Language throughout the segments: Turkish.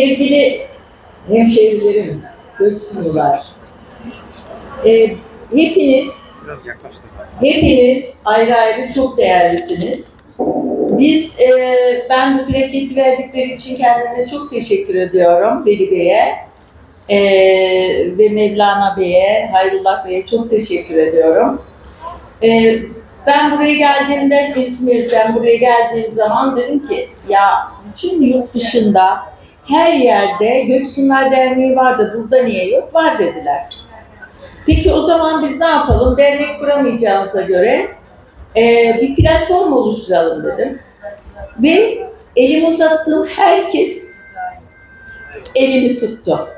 Sevgili hemşehrilerim, Göksunlular, e, hepiniz, Biraz yaklaştı. hepiniz ayrı ayrı çok değerlisiniz. Biz, e, ben bu plaketi verdikleri için kendilerine çok teşekkür ediyorum Veli Bey'e e, ve Mevlana Bey'e, Hayrullah Bey'e çok teşekkür ediyorum. E, ben buraya geldiğimde İzmir'den buraya geldiğim zaman dedim ki ya bütün yurt dışında her yerde Göksunlar Derneği vardı. Burada niye yok? Var dediler. Peki o zaman biz ne yapalım? Dernek kuramayacağımıza göre e, bir platform oluşturalım dedim. Ve elim uzattığım herkes elimi tuttu.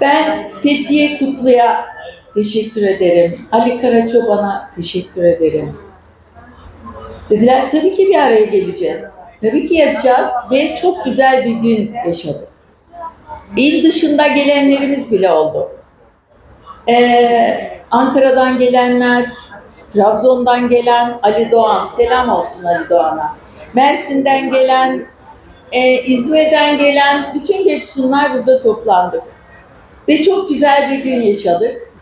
Ben Fethiye Kutlu'ya teşekkür ederim. Ali Karaçoban'a teşekkür ederim. Dediler tabii ki bir araya geleceğiz. Tabii ki yapacağız ve çok güzel bir gün yaşadık. İl dışında gelenlerimiz bile oldu. Ee, Ankara'dan gelenler, Trabzon'dan gelen Ali Doğan, selam olsun Ali Doğan'a. Mersin'den gelen, e, İzmir'den gelen bütün Göksunlar burada toplandık. Ve çok güzel bir gün yaşadık.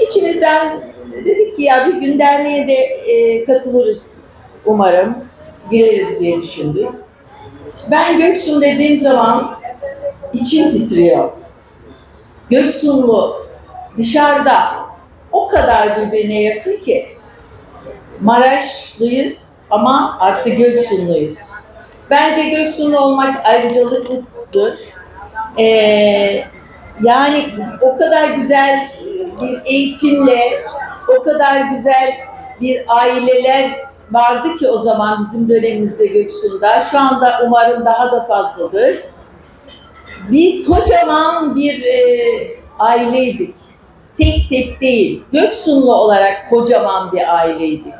İçimizden dedik ki ya bir gün derneğe de e, katılırız umarım. Gireriz diye düşündük. Ben Göksun dediğim zaman içim titriyor. Göksunlu dışarıda o kadar birbirine yakın ki Maraşlıyız ama artık Göksunluyuz. Bence Göksunlu olmak ayrıcalıklıdır. Ee, yani o kadar güzel bir eğitimle, o kadar güzel bir aileler vardı ki o zaman bizim dönemimizde Göksun'da. Şu anda umarım daha da fazladır. Bir kocaman bir e, aileydik. Tek tek değil. Göksunlu olarak kocaman bir aileydik.